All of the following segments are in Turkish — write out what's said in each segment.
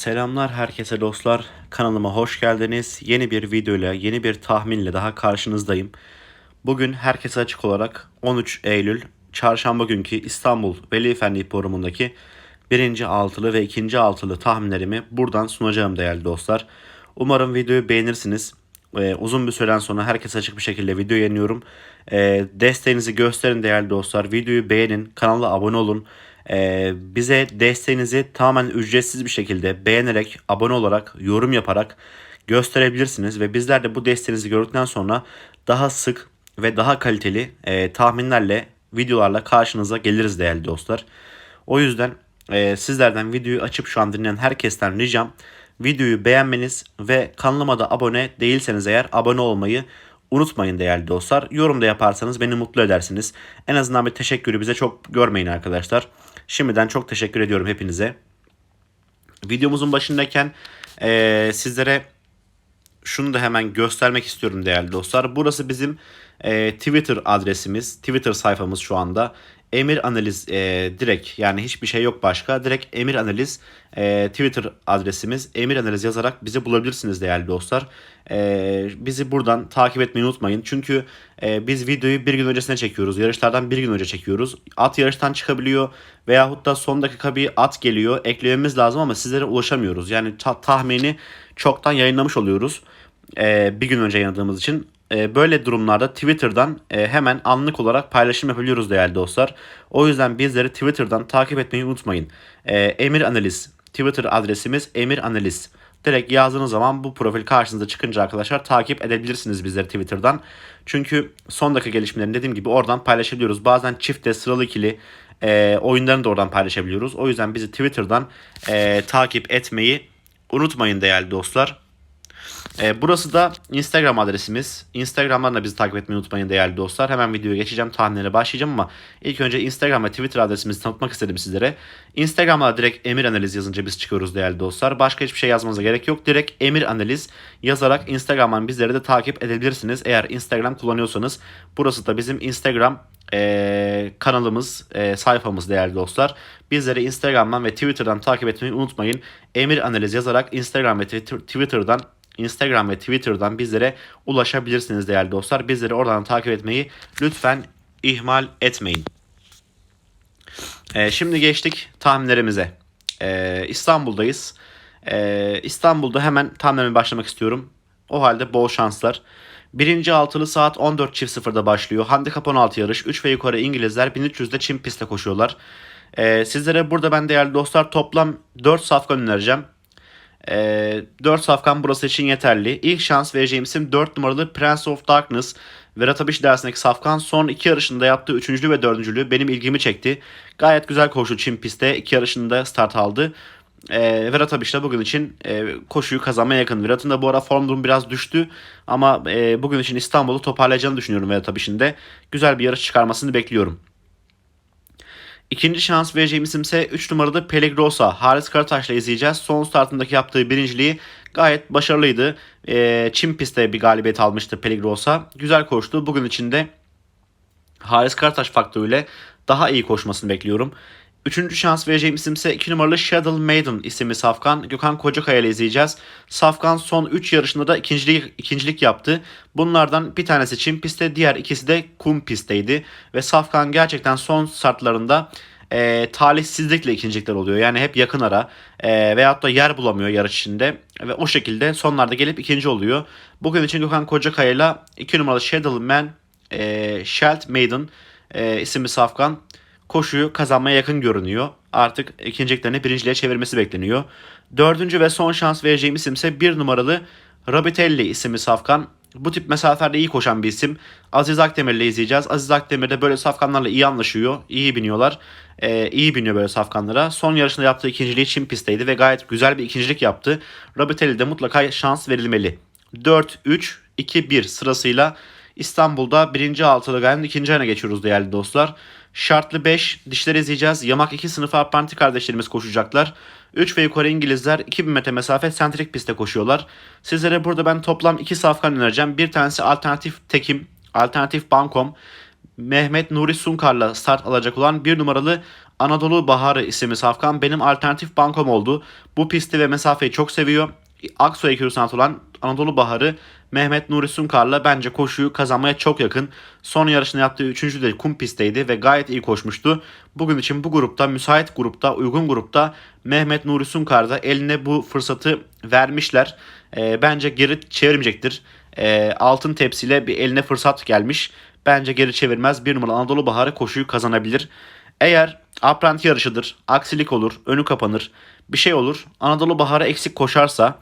Selamlar herkese dostlar. Kanalıma hoş geldiniz. Yeni bir videoyla, yeni bir tahminle daha karşınızdayım. Bugün herkese açık olarak 13 Eylül çarşamba günkü İstanbul Veli Efendi forumundaki birinci altılı ve ikinci altılı tahminlerimi buradan sunacağım değerli dostlar. Umarım videoyu beğenirsiniz. Ee, uzun bir süreden sonra herkese açık bir şekilde video yayınlıyorum. Ee, desteğinizi gösterin değerli dostlar. Videoyu beğenin, kanala abone olun. Ee, bize desteğinizi tamamen ücretsiz bir şekilde beğenerek, abone olarak, yorum yaparak gösterebilirsiniz. Ve bizler de bu desteğinizi gördükten sonra daha sık ve daha kaliteli e, tahminlerle, videolarla karşınıza geliriz değerli dostlar. O yüzden e, sizlerden videoyu açıp şu an dinleyen herkesten ricam videoyu beğenmeniz ve kanalıma da abone değilseniz eğer abone olmayı unutmayın değerli dostlar. Yorum da yaparsanız beni mutlu edersiniz. En azından bir teşekkürü bize çok görmeyin arkadaşlar. Şimdiden çok teşekkür ediyorum hepinize. Videomuzun başındayken e, sizlere şunu da hemen göstermek istiyorum değerli dostlar. Burası bizim e, Twitter adresimiz, Twitter sayfamız şu anda. Emir Analiz e, direkt yani hiçbir şey yok başka. Direkt Emir Analiz e, Twitter adresimiz. Emir Analiz yazarak bizi bulabilirsiniz değerli dostlar. E, bizi buradan takip etmeyi unutmayın. Çünkü e, biz videoyu bir gün öncesine çekiyoruz. Yarışlardan bir gün önce çekiyoruz. At yarıştan çıkabiliyor veyahut da son dakika bir at geliyor. Eklememiz lazım ama sizlere ulaşamıyoruz. Yani ta- tahmini çoktan yayınlamış oluyoruz. E, bir gün önce yayınladığımız için e, böyle durumlarda Twitter'dan e, hemen anlık olarak paylaşım yapabiliyoruz değerli dostlar. O yüzden bizleri Twitter'dan takip etmeyi unutmayın. E, Emir Analiz Twitter adresimiz Emir Analiz. Direkt yazdığınız zaman bu profil karşınıza çıkınca arkadaşlar takip edebilirsiniz bizleri Twitter'dan. Çünkü son dakika gelişmelerini dediğim gibi oradan paylaşabiliyoruz. Bazen çifte sıralı ikili e, oyunlarını da oradan paylaşabiliyoruz. O yüzden bizi Twitter'dan e, takip etmeyi unutmayın değerli dostlar. E, burası da Instagram adresimiz. Instagram'dan da bizi takip etmeyi unutmayın değerli dostlar. Hemen videoya geçeceğim, tahminlere başlayacağım ama ilk önce Instagram ve Twitter adresimizi tanıtmak istedim sizlere. Instagram'a direkt Emir Analiz yazınca biz çıkıyoruz değerli dostlar. Başka hiçbir şey yazmanıza gerek yok. Direkt Emir Analiz yazarak Instagram'dan bizleri de takip edebilirsiniz. Eğer Instagram kullanıyorsanız burası da bizim Instagram e, kanalımız, e, sayfamız değerli dostlar. Bizleri Instagram'dan ve Twitter'dan takip etmeyi unutmayın. Emir Analiz yazarak Instagram ve Twitter'dan Instagram ve Twitter'dan bizlere ulaşabilirsiniz değerli dostlar. Bizleri oradan takip etmeyi lütfen ihmal etmeyin. Ee, şimdi geçtik tahminlerimize. Ee, İstanbul'dayız. Ee, İstanbul'da hemen tahminlerime başlamak istiyorum. O halde bol şanslar. Birinci altılı saat 14.00'da başlıyor. Handikap 16 yarış. 3 ve yukarı İngilizler 1300'de Çin pistte koşuyorlar. Ee, sizlere burada ben değerli dostlar toplam 4 safkan önereceğim. E, ee, 4 safkan burası için yeterli. İlk şans vereceğim isim 4 numaralı Prince of Darkness. Verat Abiş dersindeki safkan son iki yarışında yaptığı üçüncülüğü ve dördüncülüğü benim ilgimi çekti. Gayet güzel koştu Çin pistte. iki yarışında start aldı. E, Verat Abiş de bugün için e, koşuyu kazanmaya yakın. Verat'ın da bu ara form durum biraz düştü. Ama e, bugün için İstanbul'u toparlayacağını düşünüyorum Verat Abiş'in de. Güzel bir yarış çıkarmasını bekliyorum. İkinci şans vereceğim isimse 3 numaralı Peligrosa. Haris Karataş'la izleyeceğiz. Son startındaki yaptığı birinciliği gayet başarılıydı. Ee, Çin pistte bir galibiyet almıştı Peligrosa. Güzel koştu. Bugün içinde Haris Karataş faktörüyle daha iyi koşmasını bekliyorum. Üçüncü şans vereceğim isimse 2 numaralı Shadow Maiden isimli Safkan. Gökhan Kocakaya ile izleyeceğiz. Safkan son 3 yarışında da ikincilik, ikincilik yaptı. Bunlardan bir tanesi Çin pistte, diğer ikisi de kum pistteydi. Ve Safkan gerçekten son startlarında e, talihsizlikle ikincilikler oluyor. Yani hep yakın ara e, veyahut da yer bulamıyor yarış içinde. Ve o şekilde sonlarda gelip ikinci oluyor. Bugün için Gökhan Kocakaya ile 2 numaralı Shadow Man, e, Shelt Maiden e, isimli Safkan koşuyu kazanmaya yakın görünüyor. Artık ikinciliklerini birinciliğe çevirmesi bekleniyor. Dördüncü ve son şans vereceğim isim ise bir numaralı Rabitelli isimli safkan. Bu tip mesafelerde iyi koşan bir isim. Aziz Akdemir ile izleyeceğiz. Aziz Akdemir de böyle safkanlarla iyi anlaşıyor. iyi biniyorlar. Ee, iyi biniyor böyle safkanlara. Son yarışında yaptığı ikinciliği Çin pistteydi ve gayet güzel bir ikincilik yaptı. Rabitelli de mutlaka şans verilmeli. 4-3-2-1 sırasıyla İstanbul'da birinci altılı gayenin ikinci ayına geçiyoruz değerli dostlar. Şartlı 5 dişler izleyeceğiz. Yamak 2 sınıfı Apparenti kardeşlerimiz koşacaklar. 3 ve yukarı İngilizler 2000 metre mesafe sentrik pistte koşuyorlar. Sizlere burada ben toplam 2 safkan önereceğim. Bir tanesi alternatif tekim, alternatif bankom. Mehmet Nuri Sunkar'la start alacak olan bir numaralı Anadolu Baharı isimli safkan benim alternatif bankom oldu. Bu pisti ve mesafeyi çok seviyor. Aksoy Ekürüsant olan Anadolu Baharı Mehmet Nuri Sunkar'la bence koşuyu kazanmaya çok yakın. Son yarışını yaptığı 3. de kum pistteydi ve gayet iyi koşmuştu. Bugün için bu grupta, müsait grupta, uygun grupta Mehmet Nuri Sunkar da eline bu fırsatı vermişler. E, bence geri çevirmeyecektir. E, altın tepsiyle bir eline fırsat gelmiş. Bence geri çevirmez. Bir numaralı Anadolu Baharı koşuyu kazanabilir. Eğer apranti yarışıdır, aksilik olur, önü kapanır, bir şey olur. Anadolu Baharı eksik koşarsa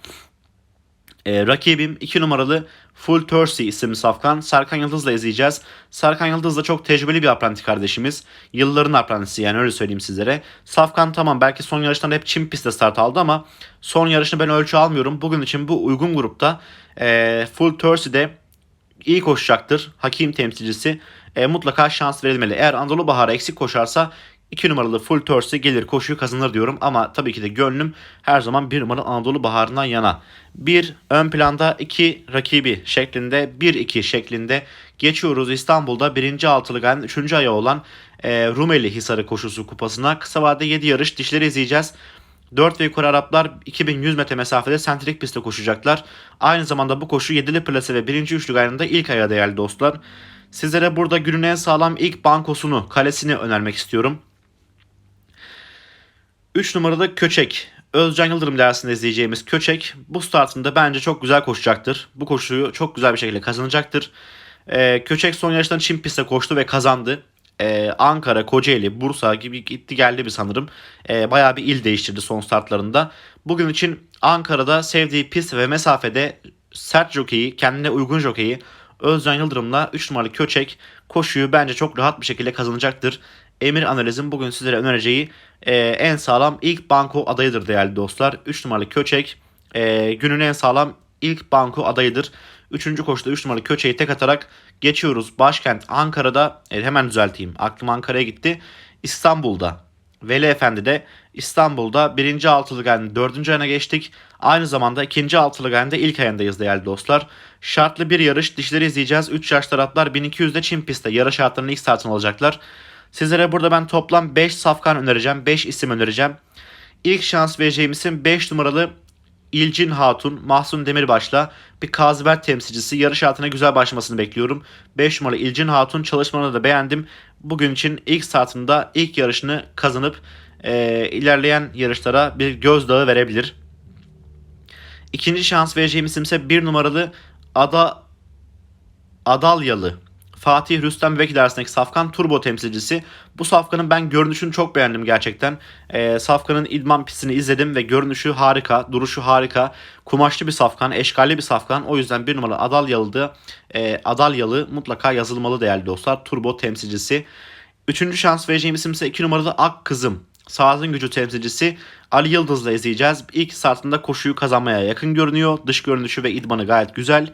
e, rakibim 2 numaralı Full Thursday isimli safkan Serkan Yıldız'la izleyeceğiz. Serkan Yıldız da çok tecrübeli bir apranti kardeşimiz. Yılların aprantisi yani öyle söyleyeyim sizlere. Safkan tamam belki son yarıştan hep çim pistte start aldı ama son yarışını ben ölçü almıyorum. Bugün için bu uygun grupta e, Full Thursday'de iyi koşacaktır. Hakim temsilcisi e, mutlaka şans verilmeli. Eğer Anadolu Baharı eksik koşarsa 2 numaralı Full Thursday gelir koşuyu kazanır diyorum. Ama tabii ki de gönlüm her zaman 1 numaralı Anadolu Baharı'ndan yana. 1 ön planda 2 rakibi şeklinde 1-2 şeklinde geçiyoruz. İstanbul'da 1. altılı ganın 3. ayağı olan e, Rumeli Hisarı koşusu kupasına. Kısa vadede 7 yarış dişleri izleyeceğiz. 4 ve yukarı Araplar 2100 metre mesafede sentrik pistte koşacaklar. Aynı zamanda bu koşu 7'li plase ve 1. üçlü gayrında ilk ayağı değerli dostlar. Sizlere burada günün en sağlam ilk bankosunu, kalesini önermek istiyorum. 3 numarada Köçek. Özcan Yıldırım dersinde izleyeceğimiz Köçek bu startında bence çok güzel koşacaktır. Bu koşuyu çok güzel bir şekilde kazanacaktır. Ee, Köçek son yarıştan Çin pistte koştu ve kazandı. Ee, Ankara, Kocaeli, Bursa gibi gitti geldi bir sanırım. Ee, bayağı bir il değiştirdi son startlarında. Bugün için Ankara'da sevdiği pist ve mesafede sert jokeyi, kendine uygun jokeyi Özcan Yıldırım'la 3 numaralı Köçek koşuyu bence çok rahat bir şekilde kazanacaktır. Emir Analiz'in bugün sizlere önereceği e, en sağlam ilk banko adayıdır değerli dostlar. 3 numaralı Köçek e, günün en sağlam ilk banko adayıdır. Üçüncü koşuda 3 numaralı Köçek'i tek atarak geçiyoruz. Başkent Ankara'da e, hemen düzelteyim. Aklım Ankara'ya gitti. İstanbul'da Veli Efendi'de İstanbul'da birinci altılı geldi. Dördüncü ayına geçtik. Aynı zamanda ikinci altılı geldi. ilk ayındayız değerli dostlar. Şartlı bir yarış. Dişleri izleyeceğiz. 3 yaş taraflar 1200'de Çin pistte. Yarış şartlarının ilk startını alacaklar. Sizlere burada ben toplam 5 safkan önereceğim. 5 isim önereceğim. İlk şans vereceğim isim 5 numaralı İlcin Hatun, Mahsun Demirbaş'la bir Kazibert temsilcisi. Yarış hayatına güzel başlamasını bekliyorum. 5 numaralı İlcin Hatun çalışmalarını da beğendim. Bugün için ilk startında ilk yarışını kazanıp e, ilerleyen yarışlara bir gözdağı verebilir. İkinci şans vereceğim isim ise 1 numaralı Ada Adalyalı. Fatih Rüstem Vekil arasındaki Safkan Turbo temsilcisi. Bu Safkan'ın ben görünüşünü çok beğendim gerçekten. Ee, Safkan'ın idman pistini izledim ve görünüşü harika, duruşu harika. Kumaşlı bir Safkan, eşkalli bir Safkan. O yüzden bir numara Adalyalı'da e, Adalyalı mutlaka yazılmalı değerli dostlar. Turbo temsilcisi. Üçüncü şans vereceğim isim ise 2 numaralı Ak Kızım. Sağızın gücü temsilcisi Ali Yıldız'la izleyeceğiz. İlk startında koşuyu kazanmaya yakın görünüyor. Dış görünüşü ve idmanı gayet güzel.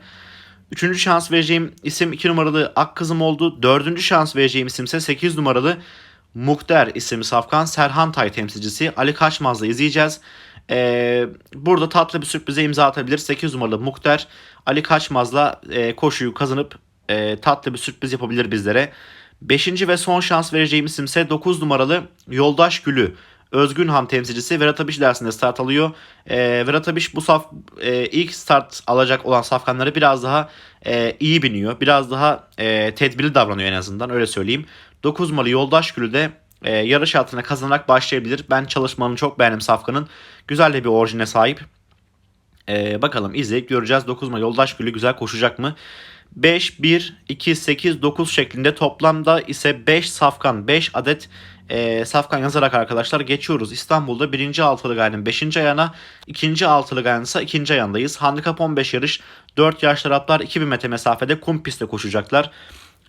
Üçüncü şans vereceğim isim 2 numaralı Ak Kızım oldu. Dördüncü şans vereceğim isim ise 8 numaralı Muhter isimli Safkan Serhan Tay temsilcisi Ali Kaçmaz'la izleyeceğiz. Ee, burada tatlı bir sürprize imza atabilir. 8 numaralı Muhter Ali Kaçmaz'la e, koşuyu kazanıp e, tatlı bir sürpriz yapabilir bizlere. Beşinci ve son şans vereceğim isim ise 9 numaralı Yoldaş Gülü. Özgün Han temsilcisi Verat Abiş dersinde start alıyor. E, Verat Abiş bu saf e, ilk start alacak olan safkanları biraz daha e, iyi biniyor. Biraz daha e, tedbirli davranıyor en azından öyle söyleyeyim. 9 numaralı Yoldaş Gülü de e, yarış altına kazanarak başlayabilir. Ben çalışmanı çok beğendim Safkan'ın. Güzel de bir orijine sahip. E, bakalım izleyip göreceğiz. 9 numaralı Yoldaş Gülü güzel koşacak mı? 5, 1, 2, 8, 9 şeklinde toplamda ise 5 safkan, 5 adet e, safkan yazarak arkadaşlar geçiyoruz. İstanbul'da 1. altılı gayenin 5. ayağına, 2. altılı gayenin ise 2. ayağındayız. Handikap 15 yarış, 4 yaşlı atlar 2000 metre mesafede kum pistte koşacaklar.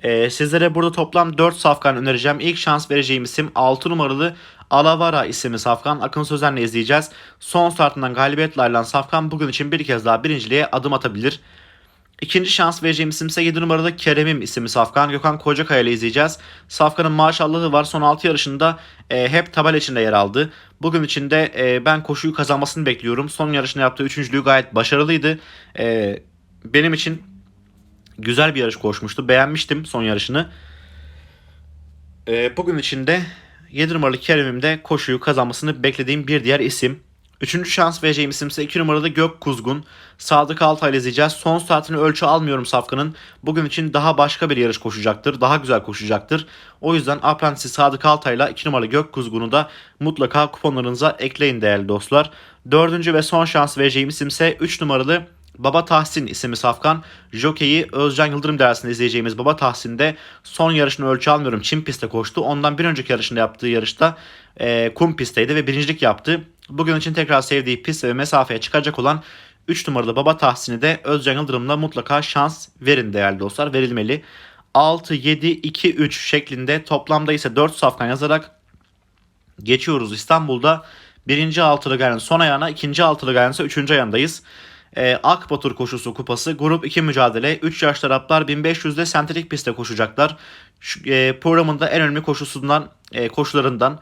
E, sizlere burada toplam 4 safkan önereceğim. İlk şans vereceğim isim 6 numaralı Alavara isimli Safkan. Akın Sözen'le izleyeceğiz. Son startından galibiyetle ayrılan Safkan bugün için bir kez daha birinciliğe adım atabilir. İkinci şans vereceğim isim ise 7 numarada Kerem'im isimli Safkan. Gökhan Kocakaya ile izleyeceğiz. Safkan'ın maşallahı var. Son 6 yarışında e, hep tabela içinde yer aldı. Bugün içinde e, ben koşuyu kazanmasını bekliyorum. Son yarışında yaptığı üçüncülüğü gayet başarılıydı. E, benim için güzel bir yarış koşmuştu. Beğenmiştim son yarışını. E, bugün içinde 7 numaralı Kerim'imde koşuyu kazanmasını beklediğim bir diğer isim. Üçüncü şans vereceğim isim ise 2 numaralı Gök Kuzgun. Sadık Altay ile izleyeceğiz. Son startını ölçü almıyorum Safkan'ın. Bugün için daha başka bir yarış koşacaktır. Daha güzel koşacaktır. O yüzden Apprentice'i Sadık Altay'la 2 numaralı Gök Kuzgun'u da mutlaka kuponlarınıza ekleyin değerli dostlar. Dördüncü ve son şans vereceğim isim ise 3 numaralı Baba Tahsin isimli safkan. Jockey'i Özcan Yıldırım dersinde izleyeceğimiz Baba Tahsin'de son yarışını ölçü almıyorum. Çim pistte koştu. Ondan bir önceki yarışında yaptığı yarışta e, kum pistteydi ve birincilik yaptı. Bugün için tekrar sevdiği pist ve mesafeye çıkacak olan 3 numaralı Baba Tahsin'i de Özcan Yıldırım'la mutlaka şans verin değerli dostlar. Verilmeli. 6, 7, 2, 3 şeklinde toplamda ise 4 safkan yazarak geçiyoruz İstanbul'da. Birinci altılı gayenin son ayağına, ikinci altılı gayenin ise üçüncü ayağındayız. Ee, Akbatur koşusu kupası grup 2 mücadele 3 yaşlı Araplar 1500'de sentetik pistte koşacaklar. Şu, e, programın da en önemli koşusundan e, koşularından.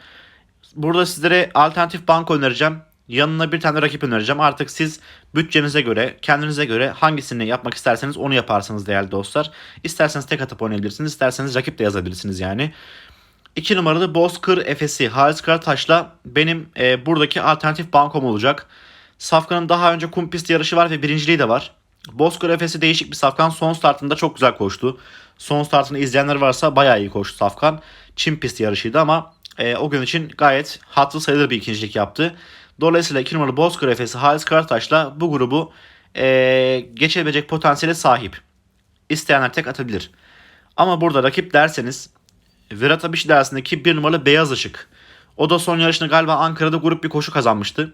Burada sizlere alternatif banko önereceğim. Yanına bir tane rakip önereceğim. Artık siz bütçenize göre, kendinize göre hangisini yapmak isterseniz onu yaparsınız değerli dostlar. İsterseniz tek atıp oynayabilirsiniz. isterseniz rakip de yazabilirsiniz yani. 2 numaralı Bozkır Efes'i Halis Karataş'la benim e, buradaki alternatif bankom olacak. Safkan'ın daha önce kum pist yarışı var ve birinciliği de var. Bozkır Efes'i değişik bir Safkan. Son startında çok güzel koştu. Son startını izleyenler varsa bayağı iyi koştu Safkan. Çim pist yarışıydı ama e, o gün için gayet hatlı sayılır bir ikincilik yaptı. Dolayısıyla 2 numaralı Bozkır Efes'i Halis Karataş'la bu grubu e, geçebilecek potansiyele sahip. İsteyenler tek atabilir. Ama burada rakip derseniz Virat Abiş dersindeki bir numaralı Beyaz Işık. O da son yarışını galiba Ankara'da grup bir koşu kazanmıştı.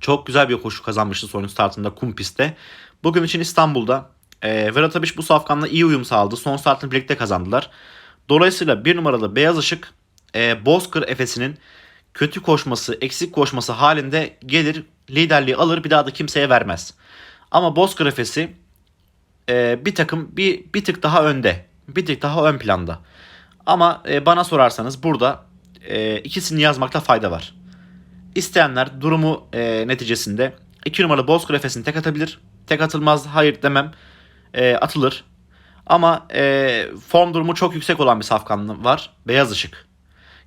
Çok güzel bir koşu kazanmıştı son startında kum pistte. Bugün için İstanbul'da e, Virat Abiş bu safkanla iyi uyum sağladı. Son startını birlikte kazandılar. Dolayısıyla bir numaralı Beyaz Işık e, Bozkır Efes'inin kötü koşması, eksik koşması halinde gelir liderliği alır bir daha da kimseye vermez. Ama Bozkır Efes'i e, bir takım bir, bir tık daha önde. Bir tık daha ön planda. Ama e, bana sorarsanız burada e, ikisini yazmakta fayda var. İsteyenler durumu e, neticesinde 2 numaralı Bozkır Efes'ini tek atabilir. Tek atılmaz hayır demem. E, atılır. Ama e, form durumu çok yüksek olan bir safkan var. Beyaz ışık.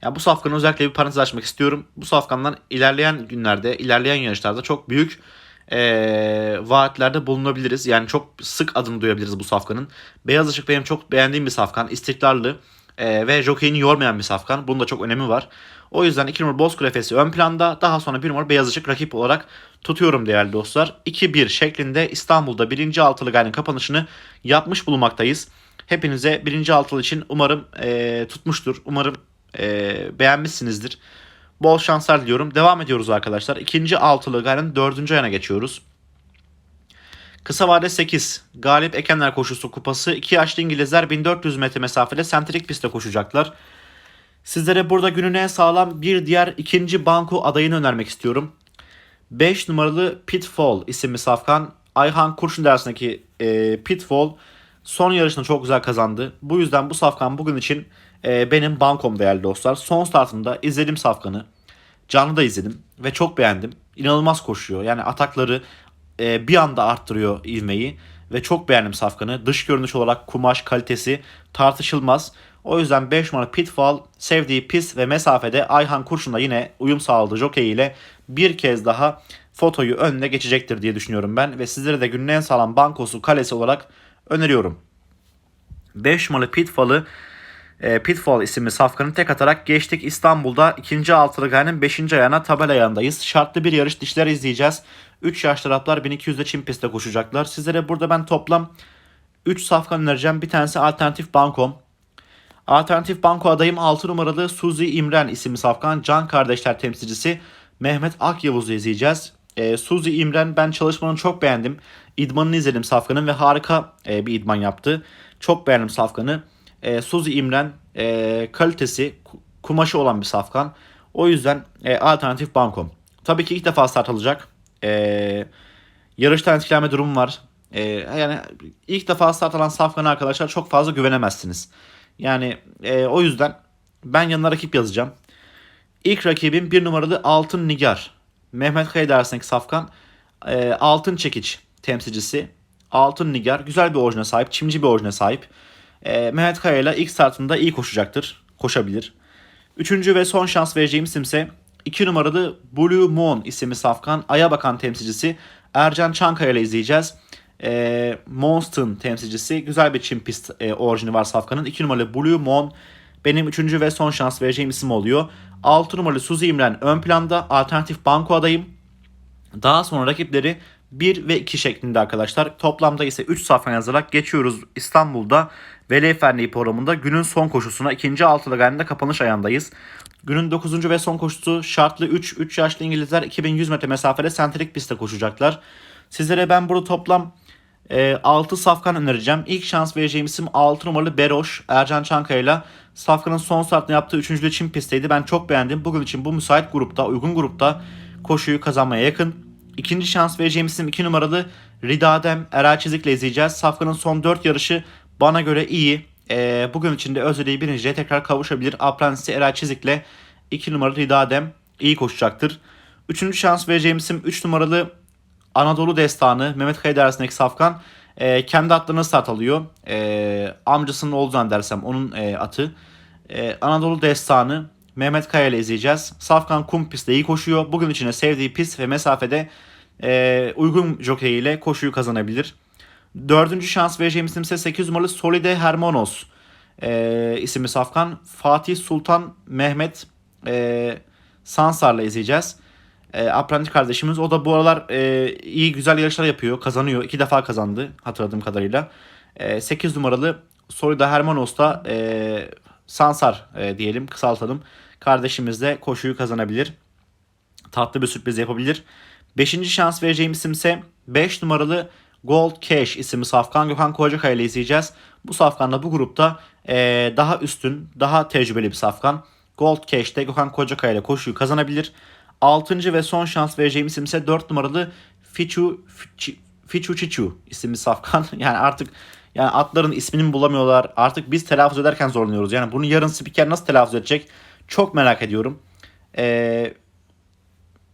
Yani bu safkanı özellikle bir parantez açmak istiyorum. Bu safkandan ilerleyen günlerde, ilerleyen yarışlarda çok büyük e, vaatlerde bulunabiliriz. Yani çok sık adını duyabiliriz bu safkanın. Beyaz ışık benim çok beğendiğim bir safkan. İstikrarlı e, ve jokeyini yormayan bir safkan. Bunun da çok önemi var. O yüzden 2 numara Bozkır Efes'i ön planda. Daha sonra 1 numara Beyaz Işık rakip olarak tutuyorum değerli dostlar. 2-1 şeklinde İstanbul'da 1. altılı gayenin kapanışını yapmış bulunmaktayız. Hepinize 1. altılı için umarım e, tutmuştur. Umarım e, beğenmişsinizdir. Bol şanslar diliyorum. Devam ediyoruz arkadaşlar. İkinci altılı gayenin dördüncü ayına geçiyoruz. Kısa vade 8. Galip Ekenler koşusu kupası. 2 yaşlı İngilizler 1400 metre mesafede sentrik pistte koşacaklar. Sizlere burada günün en sağlam bir diğer ikinci banko adayını önermek istiyorum. 5 numaralı Pitfall isimli safkan. Ayhan Kurşun dersindeki e, Pitfall son yarışını çok güzel kazandı. Bu yüzden bu safkan bugün için e, benim bankom değerli dostlar. Son startında izledim safkanı. Canlı da izledim ve çok beğendim. İnanılmaz koşuyor. Yani atakları e, bir anda arttırıyor ivmeyi ve çok beğendim safkanı. Dış görünüş olarak kumaş kalitesi tartışılmaz. O yüzden 5 numara Pitfall sevdiği pis ve mesafede Ayhan Kurşun'la yine uyum sağladığı jockey ile bir kez daha fotoyu önüne geçecektir diye düşünüyorum ben. Ve sizlere de günün en sağlam bankosu kalesi olarak öneriyorum. 5 numaralı Pitfall'ı e, Pitfall isimli safkanı tek atarak geçtik. İstanbul'da ikinci altılı gayenin 5. ayağına tabela ayağındayız. Şartlı bir yarış dişler izleyeceğiz. 3 yaşlı Araplar 1200'de çim pistte koşacaklar. Sizlere burada ben toplam 3 safkan önereceğim. Bir tanesi alternatif bankom. Alternatif banko adayım 6 numaralı Suzi İmren isimli safkan Can Kardeşler temsilcisi Mehmet Akyavuz'u izleyeceğiz. E, Suzi İmren ben çalışmanı çok beğendim. İdmanını izledim safkanın ve harika e, bir idman yaptı. Çok beğendim safkanı. E, Suzi İmren e, kalitesi kumaşı olan bir safkan. O yüzden e, alternatif bankom. Tabii ki ilk defa start alacak. E, yarıştan etkilenme durumu var. E, yani ilk defa start alan safkan arkadaşlar çok fazla güvenemezsiniz. Yani e, o yüzden ben yanına rakip yazacağım. İlk rakibim bir numaralı Altın Nigar. Mehmet Kaya dersindeki safkan. E, Altın Çekiç temsilcisi. Altın Nigar. Güzel bir orijine sahip. Çimci bir orijine sahip. E, Mehmet Kaya ile ilk startında iyi koşacaktır. Koşabilir. Üçüncü ve son şans vereceğim isimse 2 numaralı Blue Moon isimli safkan Ay'a bakan temsilcisi Ercan Çankaya ile izleyeceğiz. E, Monstern temsilcisi güzel bir Çin pist e, orijini var safkanın. 2 numaralı Blue Moon benim üçüncü ve son şans vereceğim isim oluyor. 6 numaralı Suzi İmren ön planda alternatif banko adayım. Daha sonra rakipleri 1 ve 2 şeklinde arkadaşlar. Toplamda ise 3 safhan yazarak geçiyoruz İstanbul'da Veli Efendi programında günün son koşusuna ikinci altılı galinde kapanış ayağındayız. Günün 9. ve son koşusu şartlı 3. 3 yaşlı İngilizler 2100 metre mesafede sentrik pistte koşacaklar. Sizlere ben burada toplam e, 6 safkan önereceğim. İlk şans vereceğim isim 6 numaralı Beroş Ercan Çankaya ile Safkan'ın son startını yaptığı 3. Çin pistteydi. Ben çok beğendim. Bugün için bu müsait grupta, uygun grupta koşuyu kazanmaya yakın. İkinci şans vereceğim isim 2 numaralı Ridadem Eray Çizik'le izleyeceğiz. Safkan'ın son 4 yarışı bana göre iyi. E, bugün içinde Özdeği birinciye tekrar kavuşabilir. Apprentice'i Eray Çizik'le 2 numaralı Ridadem iyi koşacaktır. Üçüncü şans vereceğim isim 3 numaralı Anadolu Destanı Mehmet Kaya arasındaki Safkan e, kendi atlarına start alıyor. E, amcasının oğlu zannedersem onun e, atı. E, Anadolu Destanı Mehmet Kaya ile izleyeceğiz. Safkan kum pistte iyi koşuyor. Bugün içine sevdiği pist ve mesafede e, uygun jockey ile koşuyu kazanabilir. Dördüncü şans vereceğim isim ise 8 numaralı Solide Hermanos e, isimli Safkan. Fatih Sultan Mehmet e, Sansar'la izleyeceğiz. E, apprentice kardeşimiz. O da bu aralar e, iyi güzel yarışlar yapıyor. Kazanıyor. İki defa kazandı hatırladığım kadarıyla. E, 8 numaralı Solida Hermanos da e, Sansar e, diyelim kısaltalım. Kardeşimiz de koşuyu kazanabilir. Tatlı bir sürpriz yapabilir. Beşinci şans vereceğim isimse 5 numaralı Gold Cash isimli Safkan Gökhan Kocakaya ile izleyeceğiz. Bu Safkan'da bu grupta e, daha üstün, daha tecrübeli bir Safkan. Gold Cash'te Gökhan Kocakaya ile koşuyu kazanabilir. Altıncı ve son şans vereceğim isim ise 4 numaralı Fichu Fichu, Fichu isimli Safkan. Yani artık yani atların ismini mi bulamıyorlar. Artık biz telaffuz ederken zorlanıyoruz. Yani bunu yarın spiker nasıl telaffuz edecek? Çok merak ediyorum. Ee,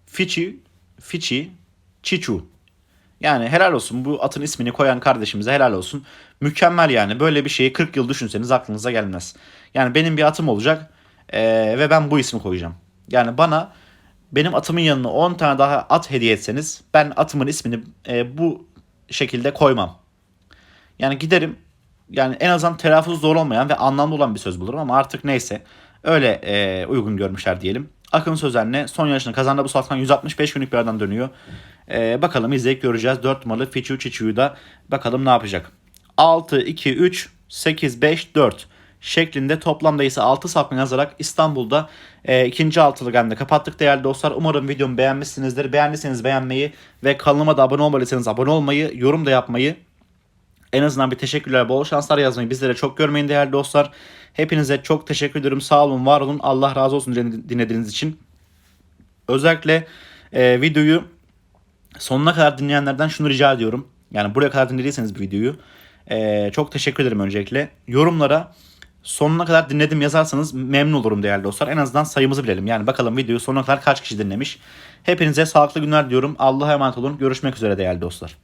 Fichi, Fichi, Chichu. Yani helal olsun. Bu atın ismini koyan kardeşimize helal olsun. Mükemmel yani. Böyle bir şeyi 40 yıl düşünseniz aklınıza gelmez. Yani benim bir atım olacak ee, ve ben bu ismi koyacağım. Yani bana benim atımın yanına 10 tane daha at hediye etseniz ben atımın ismini e, bu şekilde koymam. Yani giderim yani en azından telaffuz zor olmayan ve anlamlı olan bir söz bulurum ama artık neyse öyle e, uygun görmüşler diyelim. Akın Sözen'le son yarışını kazandı bu safkan 165 günlük bir aradan dönüyor. E, bakalım izleyip göreceğiz. 4 numaralı Fichu Chichu'yu da bakalım ne yapacak. 6, 2, 3, 8, 5, 4 şeklinde toplamda ise 6 safkan yazarak İstanbul'da e, ikinci altılı gemde kapattık değerli dostlar. Umarım videomu beğenmişsinizdir. Beğendiyseniz beğenmeyi ve kanalıma da abone olmalıysanız abone olmayı, yorum da yapmayı en azından bir teşekkürler, bol şanslar yazmayı bizlere çok görmeyin değerli dostlar. Hepinize çok teşekkür ederim. Sağ olun, var olun. Allah razı olsun dinlediğiniz için. Özellikle e, videoyu sonuna kadar dinleyenlerden şunu rica ediyorum. Yani buraya kadar dinlediyseniz bir videoyu e, çok teşekkür ederim öncelikle. Yorumlara sonuna kadar dinledim yazarsanız memnun olurum değerli dostlar. En azından sayımızı bilelim. Yani bakalım videoyu sonuna kadar kaç kişi dinlemiş. Hepinize sağlıklı günler diyorum. Allah'a emanet olun. Görüşmek üzere değerli dostlar.